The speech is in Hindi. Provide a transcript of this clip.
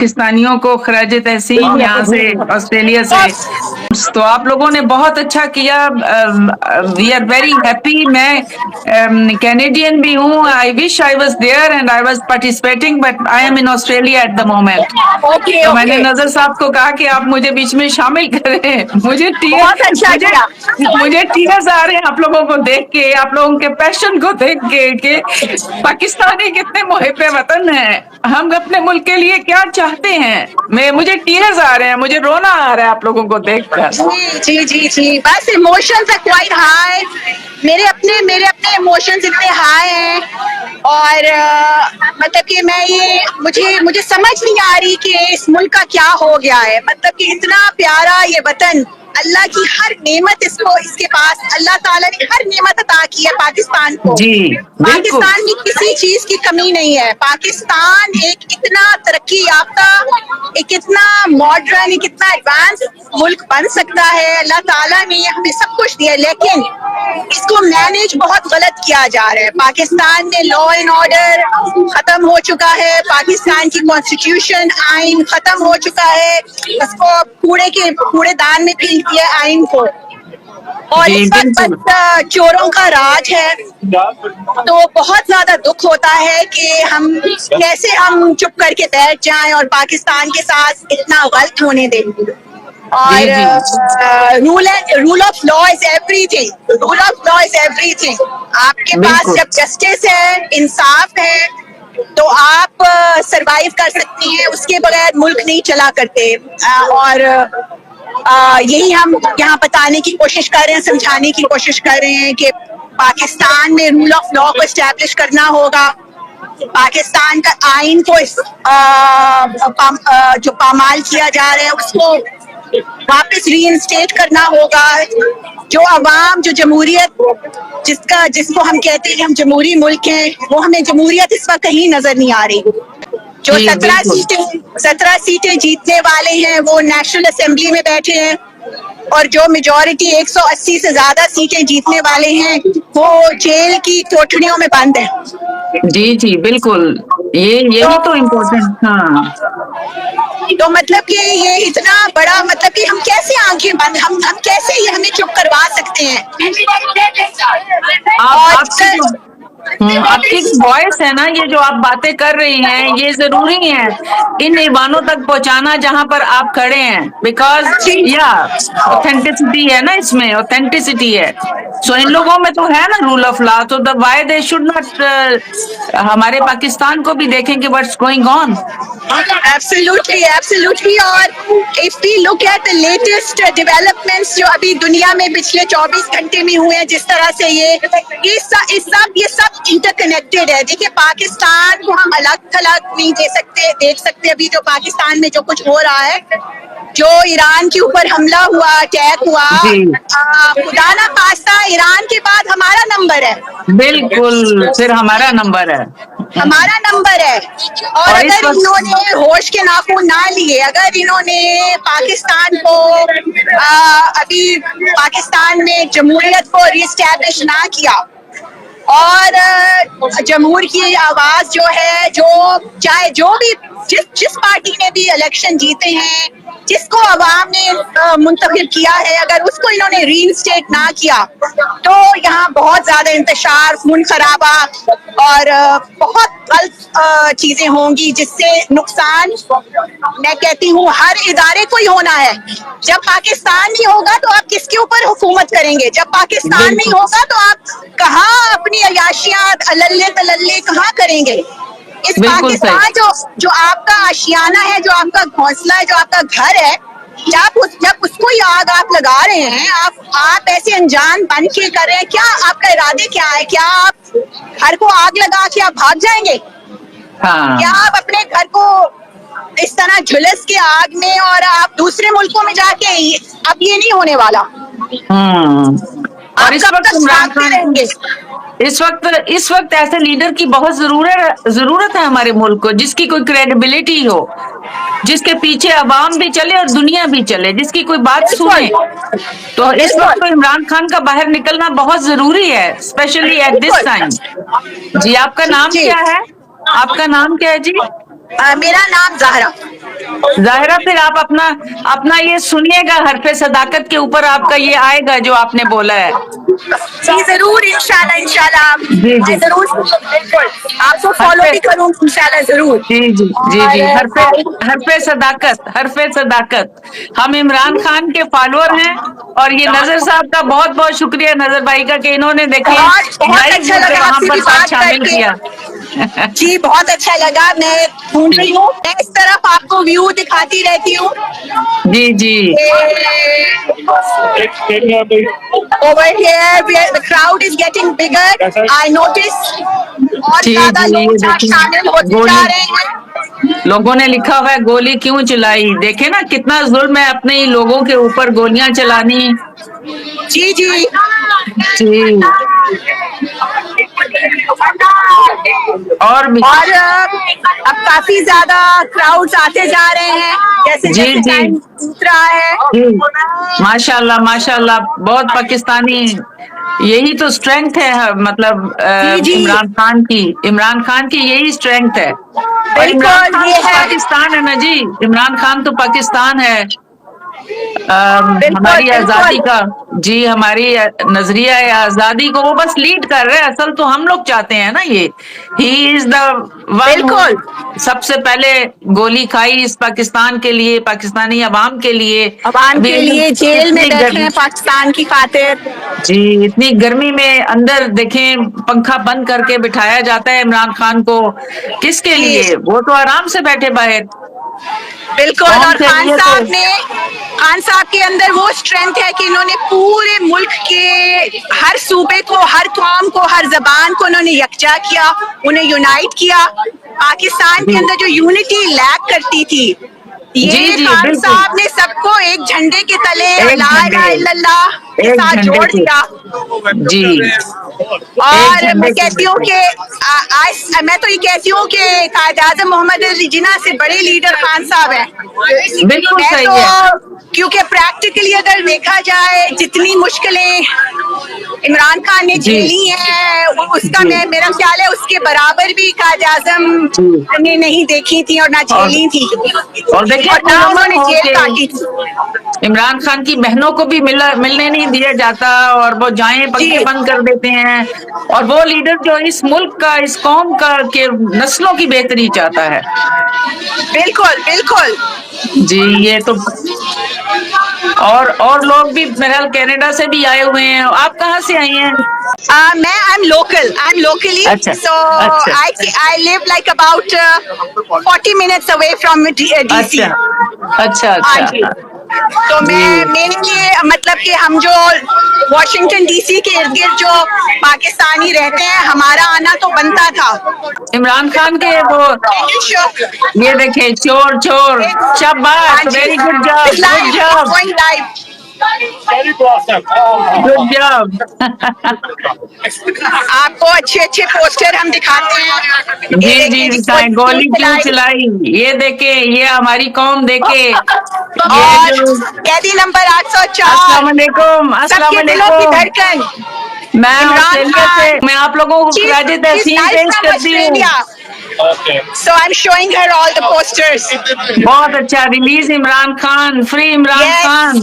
पाकिस्तानियों को खराज तहसीन यहाँ से ऑस्ट्रेलिया से। तो आप लोगों ने बहुत अच्छा किया वी आर वेरी हैप्पी मैं कैनेडियन भी हूँ। I wish I was there and I was participating but I am in Australia at the moment तो मैंने नज़र साहब को कहा कि आप मुझे बीच में शामिल करें। मुझे बहुत अच्छा मुझे। मुझे टीयर्स आ रहे हैं आप लोगों को देख के आप लोगों के पैशन को देख के कि पाकिस्तानी कितने मुहिब वतन है। हम अपने मुल्क के लिए क्या चाहते हैं। मैं मुझे टीयर्स आ रहे हैं मुझे रोना आ रहा है आप लोगों को देखकर। जी जी जी बस इमोशंस आर क्वाइट हाई मेरे अपने मेरे अपने इमोशंस इतने हाई हैं। और आ, मतलब कि मैं ये मुझे मुझे समझ नहीं आ रही कि इस मुल्क का क्या हो गया है। मतलब कि इतना प्यारा ये वतन अल्लाह की हर नेमत इसको इसके पास अल्लाह ताला ने हर नेमत अता की है पाकिस्तान को। जी पाकिस्तान में किसी चीज़ की कमी नहीं है। पाकिस्तान एक इतना तरक्की याफ्ता एक इतना मॉडर्न एक इतना एडवांस मुल्क बन सकता है। अल्लाह ताला ने हमें सब कुछ दिया लेकिन इसको मैनेज बहुत गलत किया जा रहा है। पाकिस्तान में लॉ एंड ऑर्डर खत्म हो चुका है। पाकिस्तान की कॉन्स्टिट्यूशन आइन खत्म हो चुका है। उसको कूड़े के कूड़ेदान में फेंक दिया है आइन को। और इस वक्त चोरों का राज है। तो बहुत ज़्यादा दुख होता है कि हम कैसे हम चुप करके बैठ जाएँ और पाकिस्तान के साथ इतना गलत होने दें। और rule rule of law is everything rule of law is everything आपके पास जब जस्टिस है इंसाफ है तो आप सरवाइव कर सकती हैं। उसके बगैर मुल्क नहीं चला करते। और यही हम यहाँ बताने की कोशिश कर रहे हैं समझाने की कोशिश कर रहे हैं कि पाकिस्तान में रूल ऑफ़ लॉ को एस्टेब्लिश करना होगा। पाकिस्तान का आइन को इस, अ, पाम, अ, जो पामाल किया जा रहा है उसको वापस रीइंस्टेट करना होगा। जो अवाम जो जमहूरियत जिसका जिसको हम कहते हैं हम जमहूरी मुल्क हैं वो हमें जमहूरियत इस वक्त कहीं नज़र नहीं आ रही। जो सत्रह सीटें सत्रह सीटें जीतने वाले हैं वो नेशनल असेंबली में बैठे हैं। और जो मेजोरिटी 180 से ज़्यादा सीटें जीतने वाले हैं वो जेल की कोठड़ियों में बंद है। जी जी बिल्कुल। ये यही तो तो इम्पोर्टेंट हाँ। तो मतलब कि ये इतना बड़ा मतलब कि हम कैसे आँखें बंद हम हम कैसे ये हमें चुप करवा सकते हैं? आप और आपकी हम्म, वॉइस है ना ये जो आप बातें कर रही हैं ये ज़रूरी है। इन ईवानों तक पहुंचाना जहाँ पर आप खड़े हैं। बिकॉज़ या ऑथेंटिसिटी है ना इसमें ऑथेंटिसिटी है। सो इन लोगों में तो है ना रूल ऑफ़ लॉ तो वाई दे शुड नॉट हमारे पाकिस्तान को भी देखें कि what's going on absolutely absolutely और if we look at the latest developments जो अभी दुनिया में पिछले 24 घंटे में हुए हैं जिस तरह से ये ये सब ये सब इंटरकनेक्टेड है। देखिए पाकिस्तान को हम अलग थलग नहीं दे सकते देख सकते अभी जो पाकिस्तान में जो कुछ हो रहा है जो ईरान के ऊपर हमला हुआ अटैक हुआ। आ, खुदा ना खास्ता ईरान के बाद हमारा नंबर है। बिल्कुल फिर हमारा नंबर है। हमारा नंबर है। और, और अगर इन्होंने होश के नाखून ना लिए अगर इन्होंने पाकिस्तान को आ, अभी पाकिस्तान में जमहूरियत को रिस्टैब्लिश ना किया और जमहूर की आवाज़ जो है जो चाहे जो भी जिस जिस पार्टी ने भी इलेक्शन जीते हैं जिसको अवाम ने मुंतखब किया है अगर उसको इन्होंने रीइंस्टेट ना किया तो यहाँ बहुत ज़्यादा इंतशार खून खराबा और बहुत गलत चीज़ें होंगी जिससे नुकसान मैं कहती हूँ हर इदारे को ही होना है। जब पाकिस्तान नहीं होगा तो आप किसके ऊपर हुकूमत करेंगे? जब पाकिस्तान नहीं होगा तो आप कहाँ अपनी अयाशियाँ अल्ले तलल्ले कहाँ करेंगे? इस पाकिस्तान जो जो आपका आशियाना है जो आपका घोंसला है जो आपका घर है जब उस जब उसको ही आग आप लगा रहे हैं आप आप ऐसे अनजान बन के कर रहे हैं क्या आपका इरादे क्या है? क्या आप घर को आग लगा के आप भाग जाएँगे? हाँ। क्या आप अपने घर को इस तरह झुलस के आग में और आप दूसरे मुल्कों में जाके अब ये नहीं होने वाला? आप और इस वक्त इमरान खान रहेंगे? इस वक्त इस वक्त ऐसे लीडर की बहुत ज़रूरत ज़रूरत है हमारे मुल्क को जिसकी कोई क्रेडिबिलिटी हो जिसके पीछे अवाम भी चले और दुनिया भी चले जिसकी कोई बात सुने। तो इस वक्त तो इमरान खान का बाहर निकलना बहुत ज़रूरी है स्पेशली एट दिस टाइम जी आपका नाम क्या है? आपका नाम क्या है जी? अ, मेरा नाम जहरा। जाहिरा फिर आप अपना अपना ये सुनिएगा हरफे सदाकत के ऊपर आपका ये आएगा जो आपने बोला है। जी ज़रूर इंशाल्लाह इंशाल्लाह जी, जी। ज़रूर। आपको फॉलो भी करूँगी इंशाल्लाह ज़रूर। जी जी जी जी। और- हरफे हरफे सदाकत हरफे सदाकत। हम इमरान खान के फॉलोअर हैं और ये नज़र साहब का बहुत बहुत शुक्रिया नज़र भाई का कि इन्होंने देखे बहुत- बहुत अच्छा वहाँ पर साथ शामिल। किया। जी बहुत अच्छा लगा। मैं ढूंढ रही हूँ। मैं इस तरफ़ आपको व्यू दिखाती रहती हूँ। जी जी। Over here where the crowd is getting bigger. I notice और जी, ज़्यादा जी, लोग ये जहाँ देखिए, शामिल होते गोली- जा रहे हैं। लोगों ने लिखा हुआ है गोली क्यों चलाई? देखे ना कितना जुल्म है अपने ही लोगों के ऊपर गोलियाँ चलानी। जी जी जी। और भी। और अब काफ़ी ज़्यादा क्राउड्स आते जा रहे हैं। जैसे जी, जैसे जी। बीत रहा है। माशाल्लाह माशाल्लाह। बहुत पाकिस्तानी यही तो स्ट्रेंथ है मतलब जी, जी। इमरान खान की। इमरान खान की यही स्ट्रेंथ है। और इमरान खान तो पाकिस्तान है ना जी। इमरान खान तो पाकिस्तान है। हमारी आज़ादी का जी हमारी नज़रिया है आज़ादी को वो बस लीड कर रहे हैं। असल तो हम लोग चाहते हैं ना ये। ही इज़ द बिल्कुल। सबसे पहले गोली खाई इस पाकिस्तान के लिए पाकिस्तानी अवाम के लिए। अवाम के लिए जेल में बैठे हैं पाकिस्तान की खातिर। जी इतनी गर्मी में अंदर देखें पंखा बंद करके बिठाया जाता है इमरान खान को। किसके लिए? वो तो आराम से बैठे बाहर। बिल्कुल और खान साहब ने खान साहब के अंदर वो स्ट्रेंथ है कि इन्होंने पूरे मुल्क के हर सूबे को हर कौम को हर जबान को उन्होंने यकजा किया उन्हें यूनाइट किया। पाकिस्तान के अंदर जो यूनिटी लैक करती थी ये जी, जी, खान साहब ने सबको एक झंडे के तले ला के साथ जोड़ दिया। जी। और मैं कहती हूँ कि आज मैं तो ये कहती हूँ कि कायद आज़म मोहम्मद अली जिन्ना से बड़े लीडर खान साहब हैं। बिल्कुल सही तो है। क्योंकि प्रैक्टिकली अगर देखा जाए जितनी मुश्किलें इमरान खान ने झेली हैं उसका मैं मेरा ख्याल है उसके बराबर भी कायद आज़म ने नहीं देखी थी और ना झेली थी। और देखिए और ना उन्होंने जेल काटी थी। इमरान खान की बहनों को भी मिला मिलने नहीं दिया जाता और वो जाए पंखे बंद कर देते हैं। और वो लीडर जो इस मुल्क का इस कौम का के नस्लों की बेहतरी चाहता है। बिल्कुल बिल्कुल। जी ये तो और और लोग भी मेरे ख्याल कनाडा से भी आए हुए हैं। आप कहाँ से आई हैं? Uh, मैं I am local I am locally so. I I live like about 40 minutes away from DC अच्छा अच्छा हाँ अच्छा। तो मैं मेनली मतलब कि हम जो वॉशिंगटन डीसी के इर्द गिर्द जो पाकिस्तानी रहते हैं हमारा आना तो बनता था। इमरान खान के वो ये देखे चोर चोर शाबाश very good job good job good job आपको अच्छे अच्छे पोस्टर हम दिखाते हैं। जी जी देखिए, गोली क्यों चलाई। ये देखे ये हमारी कौम देखे। और कैदी नंबर आठ सौ अस्सलाम चार वालेकुम अस्सलाम सबके दिलों की वालेकुम। धड़कन। मैं ऑस्ट्रेलिया से मैं आप लोगों को पेश करती हूँ। So I'm showing her all the posters. बहुत अच्छा release Imran Khan free Imran Yes. Khan.